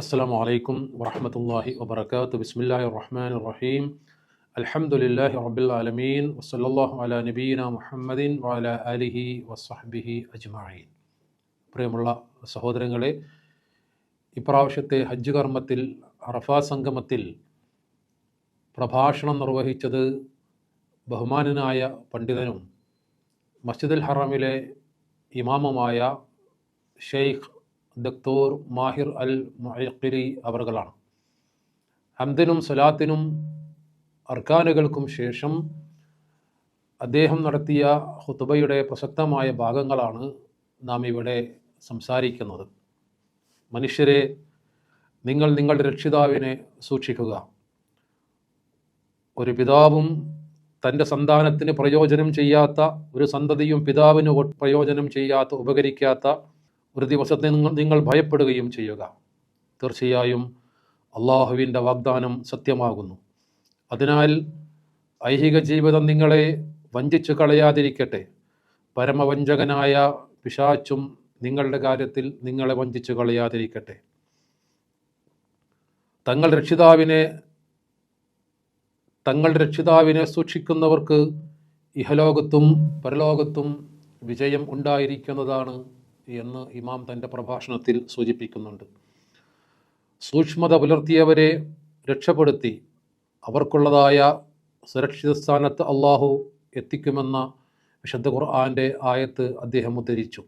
السلام عليكم ورحمة الله وبركاته بسم الله الرحمن الرحيم الحمد لله رب العالمين وصلى الله على نبينا محمد وعلى آله وصحبه أجمعين പ്രിയമുള്ള സഹോദരങ്ങളെ ഇപ്രാവശ്യത്തെ ഹജ്ജ് കർമ്മത്തിൽ അറഫാ സംഗമത്തിൽ പ്രഭാഷണം നിർവഹിച്ചത് ബഹുമാനനായ പണ്ഡിതനും മസ്ജിദുൽ ഹറമിലെ ഇമാമുമായ ഷെയ്ഖ് ദക്തൂർ മാഹിർ അൽ മുഅഖിരി അവർകളാണ്. ഹംദിനും സലാത്തിനും അർക്കാനുകൾക്കും ശേഷം അദ്ദേഹം നടത്തിയ ഹുത്തുബയുടെ പ്രസക്തമായ ഭാഗങ്ങളാണ് നാം ഇവിടെ സംസാരിക്കുന്നത്. മനുഷ്യരെ നിങ്ങൾ നിങ്ങളുടെ രക്ഷിതാവിനെ സൂക്ഷിക്കുക. ഒരു പിതാവും തന്റെ സന്താനത്തിന് പ്രയോജനം ചെയ്യാത്ത ഒരു സന്തതിയും പിതാവിന് പ്രയോജനം ചെയ്യാത്ത ഉപകരിക്കാത്ത ഒരു ദിവസത്തെ നിങ്ങൾ നിങ്ങൾ ഭയപ്പെടുകയും ചെയ്യുക. തീർച്ചയായും അള്ളാഹുവിന്റെ വാഗ്ദാനം സത്യമാകുന്നു. അതിനാൽ ഐഹിക ജീവിതം നിങ്ങളെ വഞ്ചിച്ചു കളയാതിരിക്കട്ടെ. പരമവഞ്ചകനായ പിശാച്ചും നിങ്ങളുടെ കാര്യത്തിൽ നിങ്ങളെ വഞ്ചിച്ചു കളയാതിരിക്കട്ടെ. തങ്ങൾ രക്ഷിതാവിനെ തങ്ങൾ രക്ഷിതാവിനെ സൂക്ഷിക്കുന്നവർക്ക് ഇഹലോകത്തും പരലോകത്തും വിജയം ഉണ്ടായിരിക്കുന്നതാണ് എന്ന് ഇമാം തന്റെ പ്രഭാഷണത്തിൽ സൂചിപ്പിക്കുന്നുണ്ട്. സൂക്ഷ്മത പുലർത്തിയവരെ രക്ഷപ്പെടുത്തി അവർക്കുള്ളതായ സുരക്ഷിത സ്ഥാനത്ത് അള്ളാഹു എത്തിക്കുമെന്ന വിശുദ്ധ ഖുർആാന്റെ ആയത്ത് അദ്ദേഹം ഉദ്ധരിച്ചു.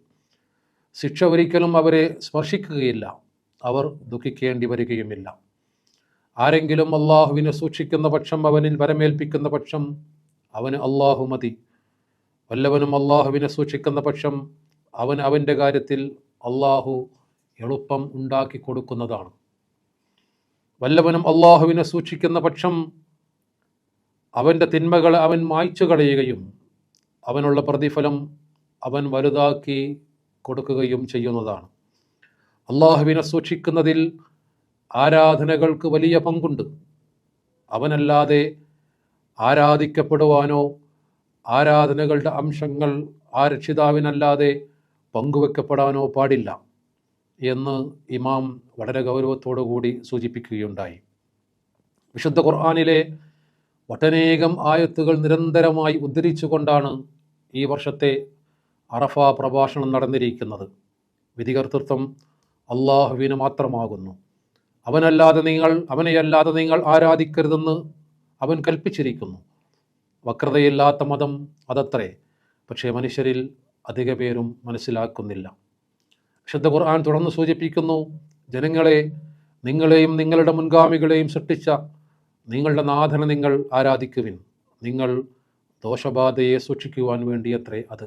ശിക്ഷ ഒരിക്കലും അവരെ സ്പർശിക്കുകയില്ല. അവർ ദുഃഖിക്കേണ്ടി വരികയുമില്ല. ആരെങ്കിലും അള്ളാഹുവിനെ സൂക്ഷിക്കുന്ന പക്ഷം അവനിൽ വരമേൽപ്പിക്കുന്ന പക്ഷം അവന് അള്ളാഹു മതി. വല്ലവനും അള്ളാഹുവിനെ സൂക്ഷിക്കുന്ന പക്ഷം അവൻ അവന്റെ കാര്യത്തിൽ അള്ളാഹു എളുപ്പം ഉണ്ടാക്കി കൊടുക്കുന്നതാണ്. വല്ലവനും അള്ളാഹുവിനെ സൂക്ഷിക്കുന്ന പക്ഷം അവന്റെ തിന്മകളെ അവൻ മായ്ച്ചു കളയുകയും അവനുള്ള പ്രതിഫലം അവൻ വലുതാക്കി കൊടുക്കുകയും ചെയ്യുന്നതാണ്. അള്ളാഹുവിനെ സൂക്ഷിക്കുന്നതിൽ ആരാധനകൾക്ക് വലിയ പങ്കുണ്ട്. അവനല്ലാതെ ആരാധിക്കപ്പെടുവാനോ ആരാധനകളുടെ അംശങ്ങൾ ആ രക്ഷിതാവിനല്ലാതെ പങ്കുവെക്കപ്പെടാനോ പാടില്ല എന്ന് ഇമാം വളരെ ഗൗരവത്തോടു കൂടി സൂചിപ്പിക്കുകയുണ്ടായി. വിശുദ്ധ ഖുർആാനിലെ ഒട്ടനേകം ആയത്തുകൾ നിരന്തരമായി ഉദ്ധരിച്ചുകൊണ്ടാണ് ഈ വർഷത്തെ അറഫ പ്രഭാഷണം നടന്നിരിക്കുന്നത്. വിധികർത്തൃത്വം അള്ളാഹുവിന് മാത്രമാകുന്നു. അവനല്ലാതെ നിങ്ങൾ അവനെയല്ലാതെ നിങ്ങൾ ആരാധിക്കരുതെന്ന് അവൻ കൽപ്പിച്ചിരിക്കുന്നു. വക്രതയില്ലാത്ത മതം അതത്രേ. പക്ഷേ മനുഷ്യരിൽ അധിക പേരും മനസ്സിലാക്കുന്നില്ല. വിശുദ്ധ ഖുർആൻ തുടർന്ന് സൂചിപ്പിക്കുന്നു ജനങ്ങളെ നിങ്ങളെയും നിങ്ങളുടെ മുൻഗാമികളെയും സൃഷ്ടിച്ച നിങ്ങളുടെ നാഥനെ നിങ്ങൾ ആരാധിക്കുവിൻ. നിങ്ങൾ ദോഷബാധയെ സൂക്ഷിക്കുവാൻ വേണ്ടിയത്രേ അത്.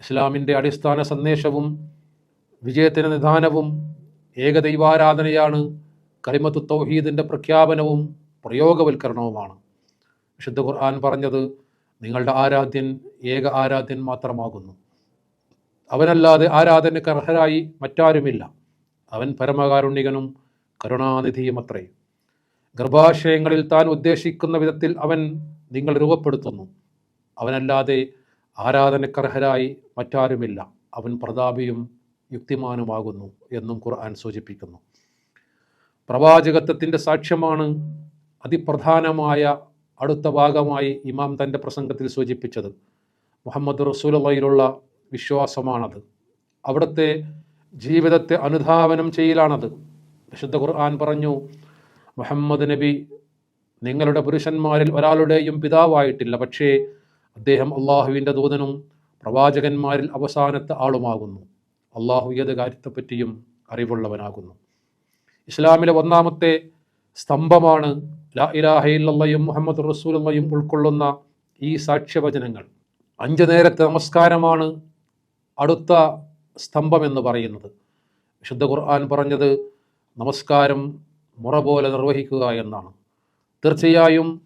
ഇസ്ലാമിന്റെ അടിസ്ഥാന സന്ദേശവും വിജയത്തിന് നിദാനവും ഏകദൈവാരാധനയാണ് കരിമത്തു തൗഹീദിന്റെ പ്രഖ്യാപനവും പ്രയോഗവൽക്കരണവുമാണ്. വിശുദ്ധ ഖുർആൻ പറഞ്ഞത് നിങ്ങളുടെ ആരാധ്യൻ ഏക ആരാധ്യൻ മാത്രമാകുന്നു. അവനല്ലാതെ ആരാധന അർഹരായി മറ്റാരുമില്ല. അവൻ പരമകാരുണികനും കരുണാനിധിയുമത്രേ ഗർഭാശയങ്ങളിൽ താൻ ഉദ്ദേശിക്കുന്ന വിധത്തിൽ അവൻ നിങ്ങൾ രൂപപ്പെടുത്തുന്നു. അവനല്ലാതെ ആരാധനക്കർഹരായി മറ്റാരുമില്ല. അവൻ പ്രതാപിയും യുക്തിമാനുമാകുന്നു എന്നും ഖുർആൻ സൂചിപ്പിക്കുന്നു. പ്രവാചകത്വത്തിന്റെ സാക്ഷ്യമാണ് അതിപ്രധാനമായ അടുത്ത ഭാഗമായി ഇമാം തന്റെ പ്രസംഗത്തിൽ സൂചിപ്പിച്ചത് മുഹമ്മദ് റസൂലയിലുള്ള വിശ്വാസമാണത്. അവിടുത്തെ ജീവിതത്തെ അനുധാവനം ചെയ്യലാണത്. വിശുദ്ധ ഖുർആൻ പറഞ്ഞു മുഹമ്മദ് നബി നിങ്ങളുടെ പുരുഷന്മാരിൽ ഒരാളുടെയും പിതാവായിട്ടില്ല പക്ഷേ അദ്ദേഹം അള്ളാഹുവിന്റെ ദൂതനും പ്രവാചകന്മാരിൽ അവസാനത്തെ ആളുമാകുന്നു. അള്ളാഹു ഏത് കാര്യത്തെപ്പറ്റിയും അറിവുള്ളവനാകുന്നു. ഇസ്ലാമിലെ ഒന്നാമത്തെ സ്തംഭമാണ് ലാ ഇലാഹയില്ലയും മുഹമ്മദ് റസൂലയും ഉൾക്കൊള്ളുന്ന ഈ സാക്ഷ്യവചനങ്ങൾ അഞ്ചു നേരത്തെ നമസ്കാരമാണ് അടുത്ത സ്തംഭം എന്ന് പറയുന്നത്. വിശുദ്ധ ഖുർആൻ പറഞ്ഞത് നമസ്കാരം മുറ പോലെ നിർവഹിക്കുക എന്നാണ്. തീർച്ചയായും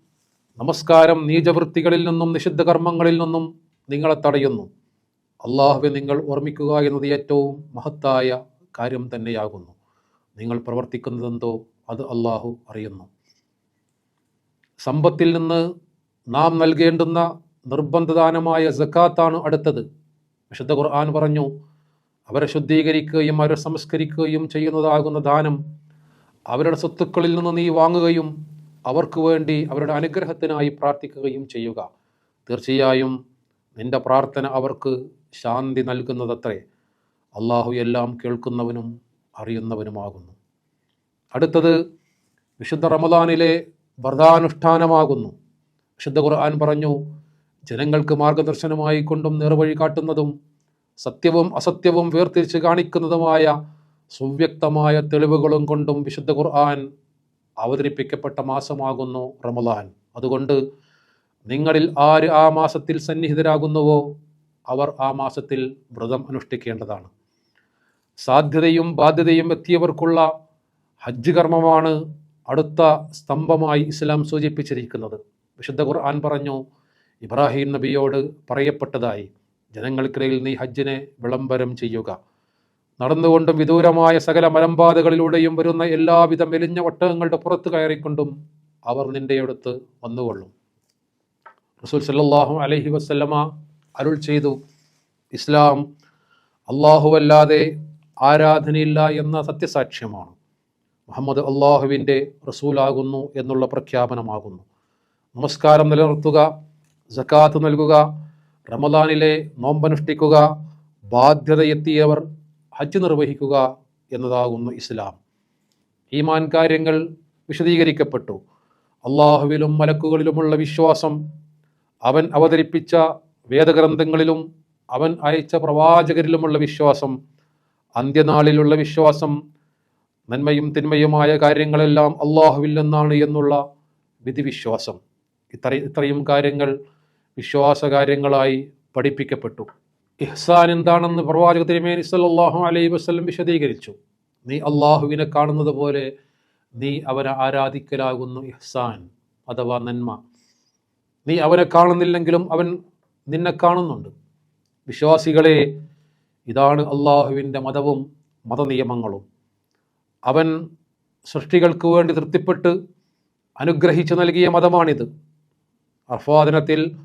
നമസ്കാരം നീചവൃത്തികളിൽ നിന്നും നിഷിദ്ധ കർമ്മങ്ങളിൽ നിന്നും നിങ്ങളെ തടയുന്നു. അള്ളാഹുവെ നിങ്ങൾ ഓർമ്മിക്കുക എന്നത് ഏറ്റവും മഹത്തായ കാര്യം തന്നെയാകുന്നു. നിങ്ങൾ പ്രവർത്തിക്കുന്നതെന്തോ അത് അള്ളാഹു അറിയുന്നു. സമ്പത്തിൽ നിന്ന് നാം നൽകേണ്ടുന്ന നിർബന്ധദാനമായ സക്കാത്താണ് അടുത്തത്. വിശുദ്ധ ഖുർആൻ പറഞ്ഞു അവരെ ശുദ്ധീകരിക്കുകയും അവരെ സംസ്കരിക്കുകയും ചെയ്യുന്നതാകുന്ന ദാനം അവരുടെ സ്വത്തുക്കളിൽ നിന്ന് നീ വാങ്ങുകയും അവർക്ക് വേണ്ടി അവരുടെ അനുഗ്രഹത്തിനായി പ്രാർത്ഥിക്കുകയും ചെയ്യുക. തീർച്ചയായും നിന്റെ പ്രാർത്ഥന അവർക്ക് ശാന്തി നൽകുന്നതത്രേ. അള്ളാഹു എല്ലാം കേൾക്കുന്നവനും അറിയുന്നവനുമാകുന്നു. അടുത്തത് വിശുദ്ധ റമദാനിലെ വ്രതാനുഷ്ഠാനമാകുന്നു വിശുദ്ധ ഖുർആൻ പറഞ്ഞു ജനങ്ങൾക്ക് മാർഗദർശനമായി കൊണ്ടും നേർവഴി കാട്ടുന്നതും സത്യവും അസത്യവും വേർതിരിച്ച് കാണിക്കുന്നതുമായ സുവ്യക്തമായ തെളിവുകളും കൊണ്ടും വിശുദ്ധ ഖുർആൻ അവതരിപ്പിക്കപ്പെട്ട മാസമാകുന്നു റമദാൻ. അതുകൊണ്ട് നിങ്ങളിൽ ആര് ആ മാസത്തിൽ സന്നിഹിതരാകുന്നുവോ അവർ ആ മാസത്തിൽ വ്രതം അനുഷ്ഠിക്കേണ്ടതാണ്. സാധ്യതയും ബാധ്യതയും എത്തിയവർക്കുള്ള ഹജ്ജ് കർമ്മമാണ് അടുത്ത സ്തംഭമായി ഇസ്ലാം സൂചിപ്പിച്ചിരിക്കുന്നത്. വിശുദ്ധ ഖുർആൻ പറഞ്ഞു ഇബ്രാഹിം നബിയോട് പറയപ്പെട്ടതായി. ജനങ്ങൾക്കിടയിൽ നീ ഹജ്ജിനെ വിളംബരം ചെയ്യുക. നടന്നുകൊണ്ടും വിദൂരമായ സകല മലമ്പാതകളിലൂടെയും വരുന്ന എല്ലാവിധ മെലിഞ്ഞ ഒട്ടകങ്ങളുടെ പുറത്ത് കയറിക്കൊണ്ടും അവർ നിന്റെ അടുത്ത് വന്നുകൊള്ളും. റസൂൽ സല്ലാഹു അലഹി വസ്ല്ലമ അരുൾ ചെയ്തു ഇസ്ലാം അള്ളാഹുവല്ലാതെ ആരാധനയില്ല എന്ന സത്യസാക്ഷ്യമാണ്. മുഹമ്മദ് അള്ളാഹുവിന്റെ റസൂലാകുന്നു എന്നുള്ള പ്രഖ്യാപനമാകുന്നു. നമസ്കാരം നിലനിർത്തുക ജക്കാത്ത് നൽകുക റമദാനിലെ നോമ്പനുഷ്ഠിക്കുക ബാധ്യതയെത്തിയവർ ഹജ്ജ് നിർവഹിക്കുക എന്നതാകുന്നു ഇസ്ലാം. ഈമാൻ കാര്യങ്ങൾ വിശദീകരിക്കപ്പെട്ടു. അള്ളാഹുവിലും മലക്കുകളിലുമുള്ള വിശ്വാസം അവൻ അവതരിപ്പിച്ച വേദഗ്രന്ഥങ്ങളിലും അവൻ അയച്ച പ്രവാചകരിലുമുള്ള വിശ്വാസം അന്ത്യനാളിലുള്ള വിശ്വാസം നന്മയും തിന്മയുമായ കാര്യങ്ങളെല്ലാം അള്ളാഹുവിൽ നിന്നാണ് എന്നുള്ള വിധിവിശ്വാസം. ഇത്ര ഇത്രയും കാര്യങ്ങൾ വിശ്വാസ കാര്യങ്ങളായി പഠിപ്പിക്കപ്പെട്ടു. ഇഹ്സാൻ എന്താണെന്ന് പ്രവാചക തിരുമേനി സല്ലാഹു അലൈഹി വസ്ലം വിശദീകരിച്ചു. നീ അള്ളാഹുവിനെ കാണുന്നത് പോലെ നീ അവനെ ആരാധിക്കലാകുന്നു ഇഹ്സാൻ അഥവാ നന്മ. നീ അവനെ കാണുന്നില്ലെങ്കിലും അവൻ നിന്നെ കാണുന്നുണ്ട്. വിശ്വാസികളെ ഇതാണ് അള്ളാഹുവിന്റെ മതവും മതനിയമങ്ങളും. അവൻ സൃഷ്ടികൾക്ക് വേണ്ടി തൃപ്തിപ്പെട്ട് അനുഗ്രഹിച്ചു നൽകിയ മതമാണിത്. അർഫാദിനത്തിൽ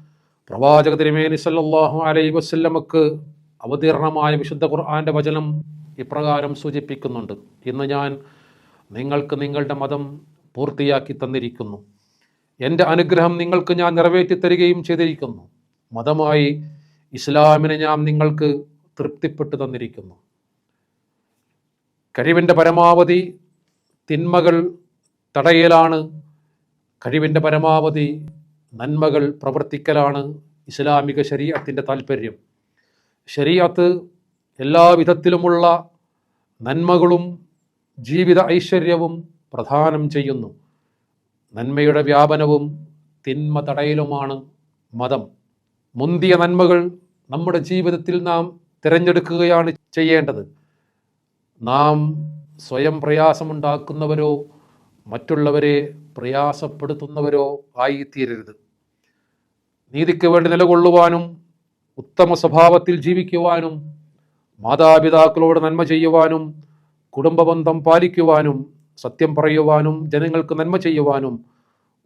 പ്രവാചക തിരുമേനി സല്ലാഹു അലൈ വസ്ല്ലമക്ക് അവതീർണമായ വിശുദ്ധ ഖുർആാന്റെ വചനം ഇപ്രകാരം സൂചിപ്പിക്കുന്നുണ്ട്. ഇന്ന് ഞാൻ നിങ്ങൾക്ക് നിങ്ങളുടെ മതം പൂർത്തിയാക്കി തന്നിരിക്കുന്നു. എന്റെ അനുഗ്രഹം നിങ്ങൾക്ക് ഞാൻ നിറവേറ്റി തരികയും ചെയ്തിരിക്കുന്നു. മതമായി ഇസ്ലാമിനെ ഞാൻ നിങ്ങൾക്ക് തൃപ്തിപ്പെട്ടു തന്നിരിക്കുന്നു. കഴിവിന്റെ പരമാവധി തിന്മകൾ തടയലാണ്. കഴിവിന്റെ പരമാവധി നന്മകൾ പ്രവർത്തിക്കലാണ് ഇസ്ലാമിക ശരീരത്തിന്റെ താല്പര്യം. ശരീരത്ത് എല്ലാ വിധത്തിലുമുള്ള നന്മകളും ജീവിത ഐശ്വര്യവും പ്രധാനം ചെയ്യുന്നു. നന്മയുടെ വ്യാപനവും തിന്മ തടയലുമാണ് മതം. മുന്തിയ നന്മകൾ നമ്മുടെ ജീവിതത്തിൽ നാം തിരഞ്ഞെടുക്കുകയാണ് ചെയ്യേണ്ടത്. നാം സ്വയം പ്രയാസമുണ്ടാക്കുന്നവരോ മറ്റുള്ളവരെ പ്രയാസപ്പെടുത്തുന്നവരോ ആയിത്തീരരുത്. നീതിക്ക് വേണ്ടി നിലകൊള്ളുവാനും ഉത്തമ സ്വഭാവത്തിൽ ജീവിക്കുവാനും മാതാപിതാക്കളോട് നന്മ ചെയ്യുവാനും കുടുംബബന്ധം പാലിക്കുവാനും സത്യം പറയുവാനും ജനങ്ങൾക്ക് നന്മ ചെയ്യുവാനും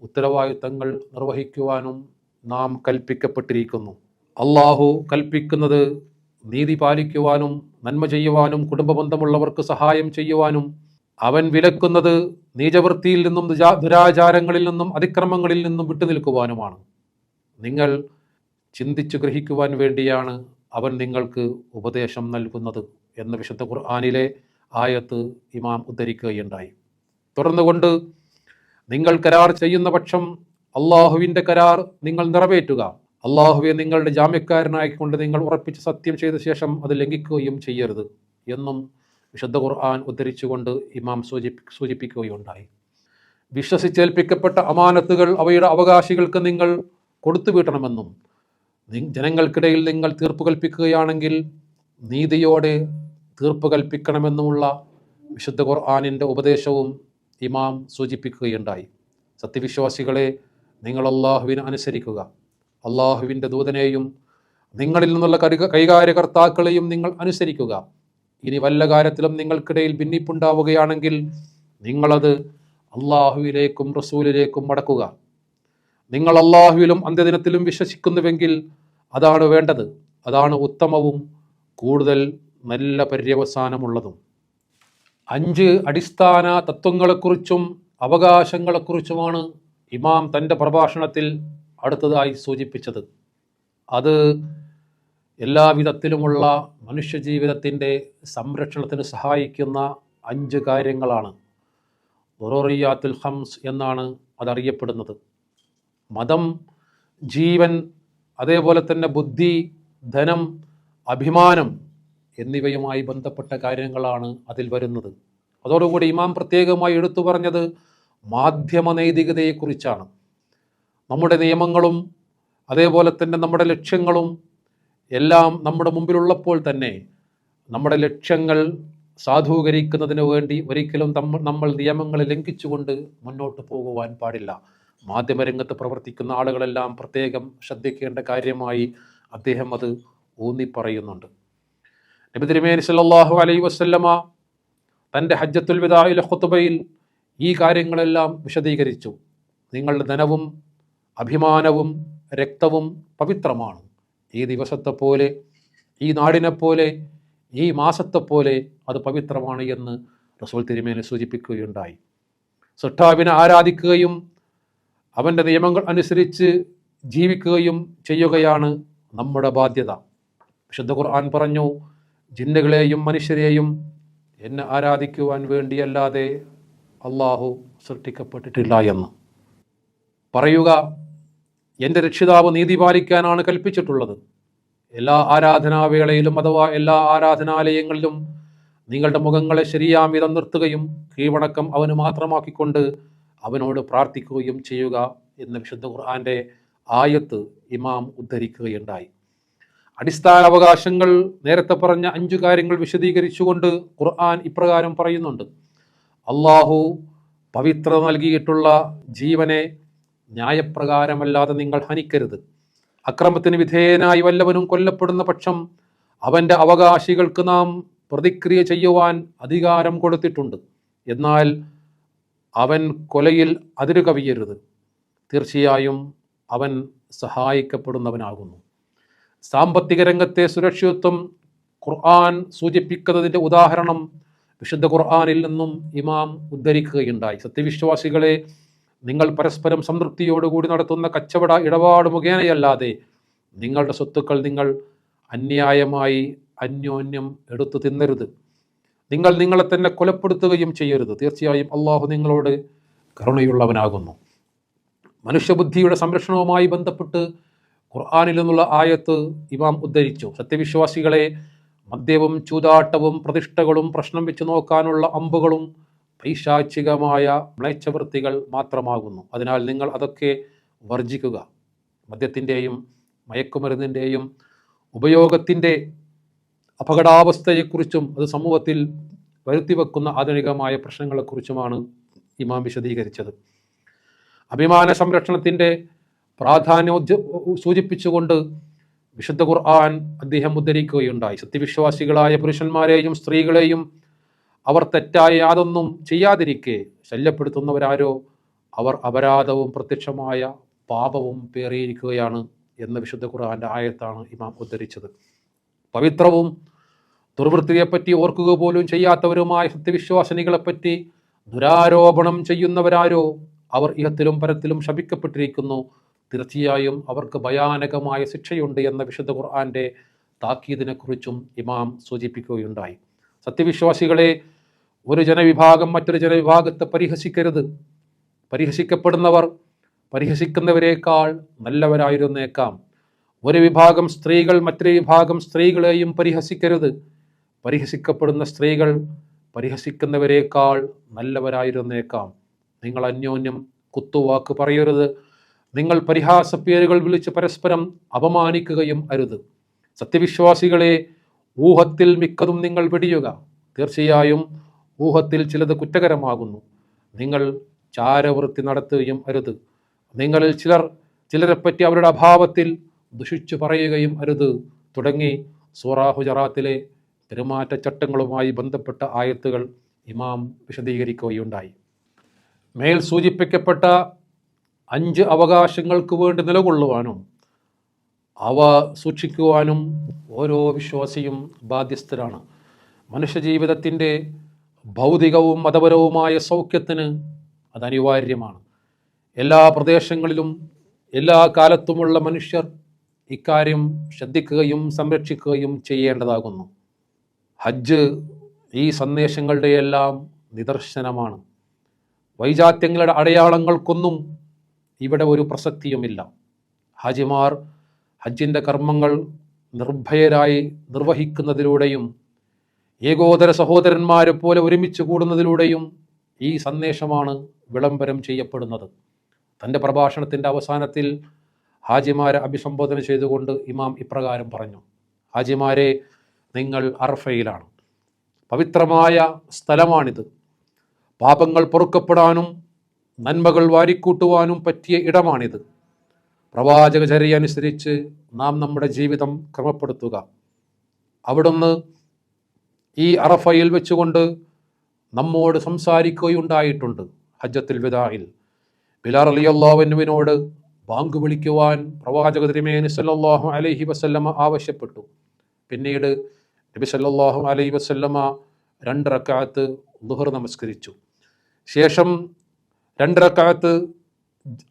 ഉത്തരവാദിത്തങ്ങൾ നിർവഹിക്കുവാനും നാം കൽപ്പിക്കപ്പെട്ടിരിക്കുന്നു. അള്ളാഹു കൽപ്പിക്കുന്നത് നീതി പാലിക്കുവാനും നന്മ ചെയ്യുവാനും കുടുംബബന്ധമുള്ളവർക്ക് സഹായം ചെയ്യുവാനും അവൻ വിലക്കുന്നത് നീചവൃത്തിയിൽ നിന്നും ദുരാചാരങ്ങളിൽ നിന്നും അതിക്രമങ്ങളിൽ നിന്നും വിട്ടുനിൽക്കുവാനുമാണ്. നിങ്ങൾ ചിന്തിച്ചു ഗ്രഹിക്കുവാൻ വേണ്ടിയാണ് അവൻ നിങ്ങൾക്ക് ഉപദേശം നൽകുന്നത് എന്ന വിശുദ്ധ ഖുർആാനിലെ ആയത്ത് ഇമാം ഉദ്ധരിക്കുകയുണ്ടായി. തുടർന്നുകൊണ്ട് നിങ്ങൾ കരാർ ചെയ്യുന്ന പക്ഷം അള്ളാഹുവിന്റെ കരാർ നിങ്ങൾ നിറവേറ്റുക. അള്ളാഹുവെ നിങ്ങളുടെ ജാമ്യക്കാരനായിക്കൊണ്ട് നിങ്ങൾ ഉറപ്പിച്ച് സത്യം ചെയ്ത ശേഷം അത് ലംഘിക്കുകയും ചെയ്യരുത് എന്നും വിശുദ്ധ ഖുർആൻ ഉദ്ധരിച്ചുകൊണ്ട് ഇമാം സൂചിപ്പി സൂചിപ്പിക്കുകയുണ്ടായി. വിശ്വസിച്ചേൽപ്പിക്കപ്പെട്ട അമാനത്തുകൾ അവയുടെ അവകാശികൾക്ക് നിങ്ങൾ കൊടുത്തു വീട്ടണമെന്നും ജനങ്ങൾക്കിടയിൽ നിങ്ങൾ തീർപ്പ് കൽപ്പിക്കുകയാണെങ്കിൽ നീതിയോടെ തീർപ്പ് കൽപ്പിക്കണമെന്നുമുള്ള വിശുദ്ധ ഖുർആാനിന്റെ ഉപദേശവും ഇമാം സൂചിപ്പിക്കുകയുണ്ടായി. സത്യവിശ്വാസികളെ നിങ്ങൾ അള്ളാഹുവിനെ അനുസരിക്കുക. അള്ളാഹുവിന്റെ ദൂതനെയും നിങ്ങളിൽ നിന്നുള്ള കൈകാര്യകർത്താക്കളെയും നിങ്ങൾ അനുസരിക്കുക. ഇനി വല്ല കാര്യത്തിലും നിങ്ങൾക്കിടയിൽ ഭിന്നിപ്പുണ്ടാവുകയാണെങ്കിൽ നിങ്ങളത് അള്ളാഹുവിലേക്കും റസൂലിലേക്കും മടക്കുക. നിങ്ങൾ അള്ളാഹുവിലും അന്ത്യദിനത്തിലും വിശ്വസിക്കുന്നുവെങ്കിൽ അതാണ് വേണ്ടത്. അതാണ് ഉത്തമവും കൂടുതൽ നല്ല പര്യവസാനമുള്ളതും. അഞ്ച് അടിസ്ഥാന തത്വങ്ങളെക്കുറിച്ചും അവകാശങ്ങളെക്കുറിച്ചുമാണ് ഇമാം തന്റെ പ്രഭാഷണത്തിൽ അടുത്തതായി സൂചിപ്പിച്ചത്. അത് എല്ലാവിധത്തിലുമുള്ള മനുഷ്യജീവിതത്തിന്റെ സംരക്ഷണത്തിന് സഹായിക്കുന്ന അഞ്ച് കാര്യങ്ങളാണ്. ദുറോറിയാത്തുൽ ഹംസ് എന്നാണ് അതറിയപ്പെടുന്നത്. മതം ജീവൻ അതേപോലെ തന്നെ ബുദ്ധി ധനം അഭിമാനം എന്നിവയുമായി ബന്ധപ്പെട്ട കാര്യങ്ങളാണ് അതിൽ വരുന്നത്. അതോടുകൂടി ഇമാം പ്രത്യേകമായി എടുത്തു പറഞ്ഞത് മാധ്യമ നൈതികതയെക്കുറിച്ചാണ് നമ്മുടെ നിയമങ്ങളും അതേപോലെ തന്നെ നമ്മുടെ ലക്ഷ്യങ്ങളും എല്ലാം നമ്മുടെ മുമ്പിലുള്ളപ്പോൾ തന്നെ നമ്മുടെ ലക്ഷ്യങ്ങൾ സാധൂകരിക്കുന്നതിന് വേണ്ടി ഒരിക്കലും നമ്മൾ നിയമങ്ങളെ ലംഘിച്ചുകൊണ്ട് മുന്നോട്ട് പോകുവാൻ പാടില്ല. മാധ്യമരംഗത്ത് പ്രവർത്തിക്കുന്ന ആളുകളെല്ലാം പ്രത്യേകം ശ്രദ്ധിക്കേണ്ട കാര്യമായി അദ്ദേഹം അത് ഊന്നി പറയുന്നുണ്ട് നബി തിരുമേനി സല്ലല്ലാഹു അലൈഹി വസല്ലമ തന്റെ ഹജ്ജത്തുൽ വിദായിലെ ഖുത്ബയിൽ ഈ കാര്യങ്ങളെല്ലാം വിശദീകരിച്ചു. നിങ്ങളുടെ ധനവും അഭിമാനവും രക്തവും പവിത്രമാണ്. ഈ ദിവസത്തെ പോലെ ഈ നാടിനെ പോലെ ഈ മാസത്തെ പോലെ അത് പവിത്രമാണ് എന്ന് റസൂൽ തിരുമേനി സൂചിപ്പിക്കുകയുണ്ടായി. സൃഷ്ടാവിനെ ആരാധിക്കുകയും അവന്റെ നിയമങ്ങൾ അനുസരിച്ച് ജീവിക്കുകയും ചെയ്യുകയാണ് നമ്മുടെ ബാധ്യത. വിശുദ്ധ ഖുർആൻ പറഞ്ഞു ജിന്നുകളെയും മനുഷ്യരെയും എന്നെ ആരാധിക്കുവാൻ വേണ്ടിയല്ലാതെ അള്ളാഹു സൃഷ്ടിക്കപ്പെട്ടിട്ടില്ല എന്ന്. പറയുക എന്റെ രക്ഷിതാവ് നീതി പാലിക്കാനാണ് കൽപ്പിച്ചിട്ടുള്ളത്. എല്ലാ ആരാധനാവേളയിലും അഥവാ എല്ലാ ആരാധനാലയങ്ങളിലും നിങ്ങളുടെ മുഖങ്ങളെ ശരിയാം വിധം നിർത്തുകയും കീഴ്വണക്കം അവന് മാത്രമാക്കിക്കൊണ്ട് അവനോട് പ്രാർത്ഥിക്കുകയും ചെയ്യുക എന്ന വിശുദ്ധ ഖുർആാന്റെ ആയത്ത് ഇമാം ഉദ്ധരിക്കുകയുണ്ടായി. അടിസ്ഥാന അവകാശങ്ങൾ നേരത്തെ പറഞ്ഞ അഞ്ചു കാര്യങ്ങൾ വിശദീകരിച്ചുകൊണ്ട് ഖുർആൻ ഇപ്രകാരം പറയുന്നുണ്ട്. അള്ളാഹു പവിത്ര നൽകിയിട്ടുള്ള ജീവനെ ന്യായപ്രകാരമല്ലാതെ നിങ്ങൾ ഹനിക്കരുത്. അക്രമത്തിന് വിധേയനായി വല്ലവനും കൊല്ലപ്പെടുന്ന പക്ഷം അവന്റെ അവകാശികൾക്ക് നാം പ്രതിക്രിയ ചെയ്യുവാൻ അധികാരം കൊടുത്തിട്ടുണ്ട്. എന്നാൽ അവൻ കൊലയിൽ അതിരുകവിയരുത്. തീർച്ചയായും അവൻ സഹായിക്കപ്പെടുന്നവനാകുന്നു. സാമ്പത്തിക രംഗത്തെ സുരക്ഷിതത്വം ഖുർആൻ സൂചിപ്പിക്കുന്നതിന്റെ ഉദാഹരണം വിശുദ്ധ ഖുർആാനിൽ നിന്നും ഇമാം ഉദ്ധരിക്കുകയുണ്ടായി. സത്യവിശ്വാസികളെ നിങ്ങൾ പരസ്പരം സംതൃപ്തിയോടുകൂടി നടത്തുന്ന കച്ചവട ഇടപാട് മുഖേനയല്ലാതെ നിങ്ങളുടെ സ്വത്തുക്കൾ നിങ്ങൾ അന്യായമായി അന്യോന്യം എടുത്തു തിന്നരുത്. നിങ്ങൾ നിങ്ങളെ തന്നെ കൊലപ്പെടുത്തുകയും ചെയ്യരുത്. തീർച്ചയായും അള്ളാഹു നിങ്ങളോട് കരുണയുള്ളവനാകുന്നു. മനുഷ്യബുദ്ധിയുടെ സംരക്ഷണവുമായി ബന്ധപ്പെട്ട് ഖുർആാനിൽ നിന്നുള്ള ആയത്ത് ഇമാം ഉദ്ധരിച്ചു. സത്യവിശ്വാസികളെ മദ്യവും ചൂതാട്ടവും പ്രതിഷ്ഠകളും പ്രശ്നം വെച്ച് നോക്കാനുള്ള അമ്പുകളും പൈശാചികമായ മ്ലേച്ഛവൃത്തികൾ മാത്രമാകുന്നു. അതിനാൽ നിങ്ങൾ അതൊക്കെ വർജിക്കുക മദ്യത്തിന്റെയും മയക്കുമരുന്നിന്റെയും ഉപയോഗത്തിന്റെ അപകടാവസ്ഥയെക്കുറിച്ചും അത് സമൂഹത്തിൽ വരുത്തിവെക്കുന്ന ആധുനികമായ പ്രശ്നങ്ങളെക്കുറിച്ചുമാണ് ഇമാം വിശദീകരിച്ചത്. അഭിമാന സംരക്ഷണത്തിന്റെ പ്രാധാന്യം സൂചിപ്പിച്ചുകൊണ്ട് വിശുദ്ധ ഖുർആൻ അദ്ദേഹം ഉദ്ധരിക്കുകയുണ്ടായി. സത്യവിശ്വാസികളായ പുരുഷന്മാരെയും സ്ത്രീകളെയും അവർ തെറ്റായ യാതൊന്നും ചെയ്യാതിരിക്കെ. ശല്യപ്പെടുത്തുന്നവരാരോ? അവർ അപരാധവും പ്രത്യക്ഷമായ പാപവും പേറിയിരിക്കുകയാണ് എന്ന വിശുദ്ധ ഖുർആന്റെ ആയത്താണ് ഇമാം ഉദ്ധരിച്ചത്. പവിത്രവും ദുർവൃത്തിയെപ്പറ്റി ഓർക്കുക പോലും ചെയ്യാത്തവരുമായ സത്യവിശ്വാസിനികളെപ്പറ്റി ദുരാരോപണം ചെയ്യുന്നവരാരോ? അവർ ഇഹത്തിലും പരത്തിലും ശപിക്കപ്പെട്ടിരിക്കുന്നു. തീർച്ചയായും അവർക്ക് ഭയാനകമായ ശിക്ഷയുണ്ട് എന്ന വിശുദ്ധ ഖുർആന്റെ താക്കീതിനെക്കുറിച്ചും ഇമാം സൂചിപ്പിക്കുകയുണ്ടായി. സത്യവിശ്വാസികളെ ഒരു ജനവിഭാഗം മറ്റൊരു ജനവിഭാഗത്തെ പരിഹസിക്കരുത്. പരിഹസിക്കപ്പെടുന്നവർ പരിഹസിക്കുന്നവരേക്കാൾ നല്ലവരായിരുന്നേക്കാം. ഒരു വിഭാഗം സ്ത്രീകൾ മറ്റൊരു വിഭാഗം സ്ത്രീകളെയും പരിഹസിക്കരുത്. പരിഹസിക്കപ്പെടുന്ന സ്ത്രീകൾ പരിഹസിക്കുന്നവരേക്കാൾ നല്ലവരായിരുന്നേക്കാം. നിങ്ങൾ അന്യോന്യം കുത്തുവാക്ക് പറയരുത്. നിങ്ങൾ പരിഹാസ പേരുകൾ വിളിച്ച് പരസ്പരം അപമാനിക്കുകയും അരുത്. സത്യവിശ്വാസികളെ ഊഹത്തിൽ മിക്കതും നിങ്ങൾ വെടിയുക തീർച്ചയായും ഊഹത്തിൽ ചിലത് കുറ്റകരമാകുന്നു. നിങ്ങൾ ചാരവൃത്തി നടത്തുകയും അരുത്. നിങ്ങളിൽ ചിലർ ചിലരെപ്പറ്റി അവരുടെ അഭാവത്തിൽ ദുഷിച്ചു പറയുകയും അരുത്. തുടങ്ങി സൂറാഹുജറാത്തിലെ പെരുമാറ്റച്ചട്ടങ്ങളുമായി ബന്ധപ്പെട്ട ആയത്തുകൾ ഇമാം വിശദീകരിക്കുകയുണ്ടായി. മേൽ സൂചിപ്പിക്കപ്പെട്ട അഞ്ച് അവകാശങ്ങൾക്ക് വേണ്ടി നിലകൊള്ളുവാനും അവ സൂക്ഷിക്കുവാനും ഓരോ വിശ്വാസിയും ബാധ്യസ്ഥരാണ്. മനുഷ്യജീവിതത്തിന്റെ ഭൗതികവും മതപരവുമായ സൗഖ്യത്തിന് അത് അനിവാര്യമാണ് എല്ലാ പ്രദേശങ്ങളിലും എല്ലാ കാലത്തുമുള്ള മനുഷ്യർ ഇക്കാര്യം ശ്രദ്ധിക്കുകയും സംരക്ഷിക്കുകയും ചെയ്യേണ്ടതാകുന്നു. ഹജ്ജ് ഈ സന്ദേശങ്ങളുടെയെല്ലാം നിദർശനമാണ്. വൈജാത്യങ്ങളുടെ അടയാളങ്ങൾക്കൊന്നും ഇവിടെ ഒരു പ്രസക്തിയുമില്ല. ഹാജിമാർ ഹജ്ജിന്റെ കർമ്മങ്ങൾ നിർഭയരായി നിർവഹിക്കുന്നതിലൂടെയും ഏകോദര സഹോദരന്മാരെ പോലെ ഒരുമിച്ച് കൂടുന്നതിലൂടെയും ഈ സന്ദേശമാണ് വിളംബരം ചെയ്യപ്പെടുന്നത്. തന്റെ പ്രഭാഷണത്തിന്റെ അവസാനത്തിൽ ഹാജിമാരെ അഭിസംബോധന ചെയ്തുകൊണ്ട് ഇമാം ഇപ്രകാരം പറഞ്ഞു. ഹാജിമാരെ നിങ്ങൾ അർഫയിലാണ്. പവിത്രമായ സ്ഥലമാണിത്. പാപങ്ങൾ പൊറുക്കപ്പെടാനും നന്മകൾ വാരിക്കൂട്ടുവാനും പറ്റിയ ഇടമാണിത്. പ്രവാചകചര്യ അനുസരിച്ച് നാം നമ്മുടെ ജീവിതം ക്രമപ്പെടുത്തുക. അവിടുന്ന് ഈ അറഫയിൽ വെച്ചുകൊണ്ട് നമ്മോട് സംസാരിക്കുകയുണ്ടായിട്ടുണ്ട് ഹജ്ജത്തിൽ വിദാഹിൽ ബിലാർ അലി അള്ളാഹുവിനോട് ബാങ്ക് വിളിക്കുവാൻ പ്രവാചക തിരുമേനി സല്ലാഹു അലഹി വസല്ലമ ആവശ്യപ്പെട്ടു. പിന്നീട് നബി സല്ലാഹു അലൈഹി വസല്ലമ രണ്ട് റക്കാത്ത് ദുഹർ നമസ്കരിച്ചു. ശേഷം രണ്ട് റക്കാത്ത്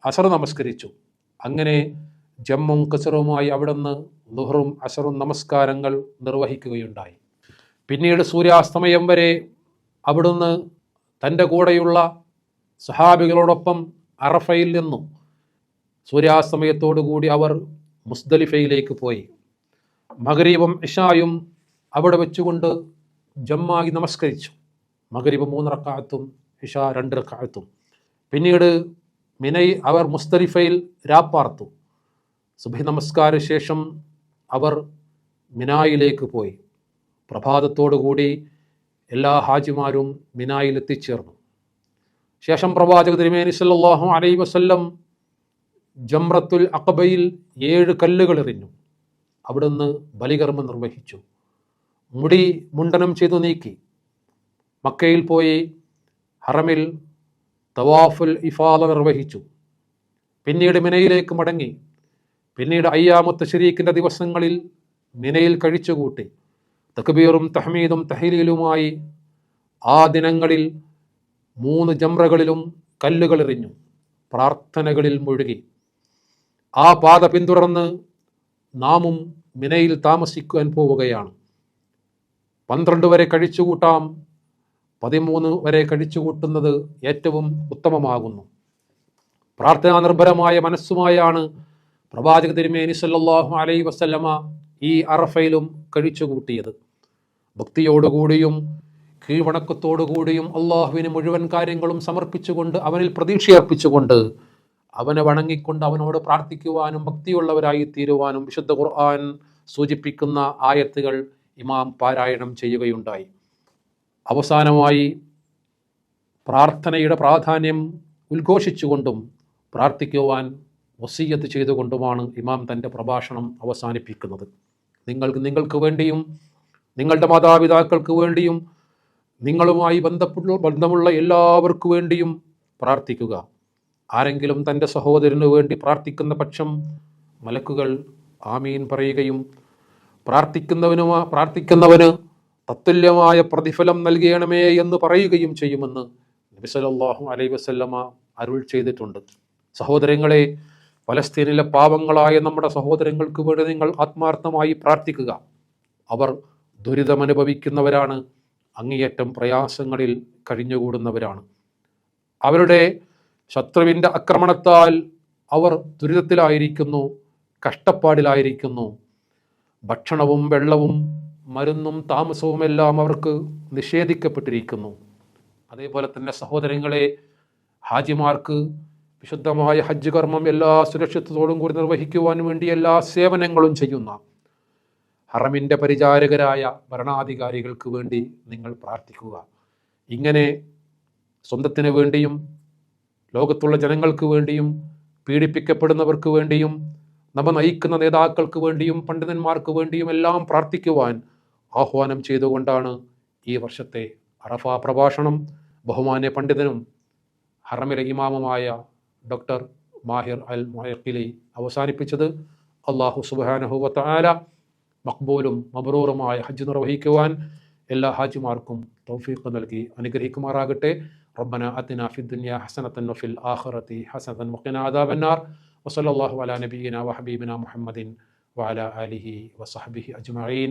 അസർ നമസ്കരിച്ചു. അങ്ങനെ ജമ്മും കസറുമായി അവിടുന്ന് ലുഹറും അസറും നമസ്കാരങ്ങൾ നിർവഹിക്കുകയുണ്ടായി. പിന്നീട് സൂര്യാസ്തമയം വരെ അവിടുന്ന് തന്റെ കൂടെയുള്ള സഹാബികളോടൊപ്പം അറഫയിൽ നിന്നും സൂര്യാസ്തമയത്തോടു കൂടി അവർ മുസ്ദലിഫയിലേക്ക് പോയി. മകരീബും ഇഷായും അവിടെ വെച്ചുകൊണ്ട് ജമ്മായി നമസ്കരിച്ചു. മകരീബ് മൂന്ന് റക്കാത്തും ഇഷ രണ്ട് റക്കാത്തും. പിന്നീട് മിനൈ അവർ മുസ്തലിഫയിൽ രാപ്പാർത്തു. സുബഹി നമസ്കാര ശേഷം അവർ മിനായിലേക്ക് പോയി. പ്രഭാതത്തോടുകൂടി എല്ലാ ഹാജിമാരും മിനായിൽ എത്തിച്ചേർന്നു. ശേഷം പ്രവാചക തിരുമേനി സല്ലല്ലാഹു അലൈ വസല്ലം ജംറത്തുൽ അഖബയിൽ ഏഴ് കല്ലുകൾ എറിഞ്ഞു. അവിടുന്ന് ബലികർമ്മം നിർവഹിച്ചു. മുടി മുണ്ടനം ചെയ്തു നീക്കി. മക്കയിൽ പോയി ഹറമിൽ തവാഫുൽ ഇഫാദ നിർവഹിച്ചു. പിന്നീട് മിനയിലേക്ക് മടങ്ങി. പിന്നീട് അയ്യാമത്ത് ഷരീഖിന്റെ ദിവസങ്ങളിൽ മിനയിൽ കഴിച്ചുകൂട്ടി. തക്ബീറും തഹ്മീദും തഹലീലുമായി ആ ദിനങ്ങളിൽ മൂന്ന് ജംറകളിലും കല്ലുകൾ എറിഞ്ഞു. പ്രാർത്ഥനകളിൽ മുഴുകി. ആ പാത പിന്തുടർന്ന് നാമും മിനയിൽ താമസിക്കുവാൻ പോവുകയാണ്. പന്ത്രണ്ട് വരെ കഴിച്ചുകൂട്ടാം. പതിമൂന്ന് വരെ കഴിച്ചുകൂട്ടുന്നത് ഏറ്റവും ഉത്തമമാകുന്നു. പ്രാർത്ഥനാ നിർഭരമായ മനസ്സുമായാണ് പ്രവാചക തിരുമേനി സല്ലാഹു അലൈ വസല്ലമ ഈ അറഫയിലും കഴിച്ചുകൂട്ടിയത് ഭക്തിയോടുകൂടിയും കീഴ്വണക്കത്തോടുകൂടിയും അള്ളാഹുവിന് മുഴുവൻ കാര്യങ്ങളും സമർപ്പിച്ചുകൊണ്ട് അവനിൽ പ്രതീക്ഷയർപ്പിച്ചുകൊണ്ട് അവനെ വണങ്ങിക്കൊണ്ട് അവനോട് പ്രാർത്ഥിക്കുവാനും ഭക്തിയുള്ളവരായി തീരുവാനും വിശുദ്ധ ഖുർആൻ സൂചിപ്പിക്കുന്ന ആയത്തുകൾ ഇമാം പാരായണം ചെയ്യുകയുണ്ടായി. അവസാനമായി പ്രാർത്ഥനയുടെ പ്രാധാന്യം ഉദ്ഘോഷിച്ചുകൊണ്ടും പ്രാർത്ഥിക്കുവാൻ വസീയത്ത് ചെയ്തുകൊണ്ടുമാണ് ഇമാം തന്റെ പ്രഭാഷണം അവസാനിപ്പിക്കുന്നത്. നിങ്ങൾക്ക് നിങ്ങൾക്ക് വേണ്ടിയും നിങ്ങളുടെ മാതാപിതാക്കൾക്ക് വേണ്ടിയും നിങ്ങളുമായി ബന്ധപ്പെട്ട ബന്ധമുള്ള എല്ലാവർക്കു വേണ്ടിയും പ്രാർത്ഥിക്കുക. ആരെങ്കിലും തന്റെ സഹോദരന് വേണ്ടി പ്രാർത്ഥിക്കുന്ന പക്ഷം മലക്കുകൾ ആമീൻ പറയുകയും പ്രാർത്ഥിക്കുന്നവനുമാ പ്രാർത്ഥിക്കുന്നവന് തത്തുല്യമായ പ്രതിഫലം നൽകണമേ എന്ന് പറയുകയും ചെയ്യുമെന്ന് നബി സല്ലാഹു അലൈഹി വസല്ലമ അരുൾ ചെയ്തിട്ടുണ്ട്. സഹോദരങ്ങളെ പലസ്തീനിലെ പാവങ്ങളായ നമ്മുടെ സഹോദരങ്ങൾക്ക് വേണ്ടി നിങ്ങൾ ആത്മാർത്ഥമായി പ്രാർത്ഥിക്കുക. അവർ ദുരിതമനുഭവിക്കുന്നവരാണ് അങ്ങേയറ്റം പ്രയാസങ്ങളിൽ കഴിഞ്ഞുകൂടുന്നവരാണ്. അവരുടെ ശത്രുവിന്റെ ആക്രമണത്താൽ അവർ ദുരിതത്തിലായിരിക്കുന്നു കഷ്ടപ്പാടിലായിരിക്കുന്നു. ഭക്ഷണവും വെള്ളവും മരുന്നും താമസവുമെല്ലാം അവർക്ക് നിഷേധിക്കപ്പെട്ടിരിക്കുന്നു. അതേപോലെ തന്നെ സഹോദരങ്ങളെ ഹാജിമാർക്ക് വിശുദ്ധമായ ഹജ്ജ് കർമ്മം എല്ലാ സുരക്ഷിതത്തോടും കൂടി നിർവഹിക്കുവാൻ വേണ്ടി എല്ലാ സേവനങ്ങളും ചെയ്യുന്ന ഹറമിന്റെ പരിചാരകരായ ഭരണാധികാരികൾക്ക് വേണ്ടി നിങ്ങൾ പ്രാർത്ഥിക്കുക. ഇങ്ങനെ സ്വന്തത്തിന് വേണ്ടിയും ലോകത്തുള്ള ജനങ്ങൾക്ക് വേണ്ടിയും പീഡിപ്പിക്കപ്പെടുന്നവർക്ക് വേണ്ടിയും നമ്മ നയിക്കുന്ന നേതാക്കൾക്ക് വേണ്ടിയും പണ്ഡിതന്മാർക്ക് വേണ്ടിയും എല്ലാം പ്രാർത്ഥിക്കുവാൻ ആഹ്വാനം ചെയ്തുകൊണ്ടാണ് ഈ വർഷത്തെ അറഫ പ്രഭാഷണം ബഹുമാന്യ പണ്ഡിതനും ഹറമിലെ ഇമാമുമായ ഡോക്ടർ മാഹിർ അൽ മൊയക്കിലി അവസാനിപ്പിച്ചത്. അള്ളാഹു സുബാനഹുവത്ത ആല മക്ബൂലും മബറൂറുമായ ഹജ്ജ് നിർവഹിക്കുവാൻ എല്ലാ ഹാജിമാർക്കും തൗഫീഖ് നൽകി അനുഗ്രഹിക്കുമാറാകട്ടെ. റബ്ബന അത്തിന ഫിദ്ദുനിയ ഹസനത്തൻ വഫിൽ ആഖിറതി ഹസനത്തൻ വഖിന അദാബന്നാർ വസല്ലല്ലാഹു അലാ നബീന വഹബീബിന മുഹമ്മദിൻ വാല ആലിഹി വസഹ്ബിഹി അജ്മഈൻ.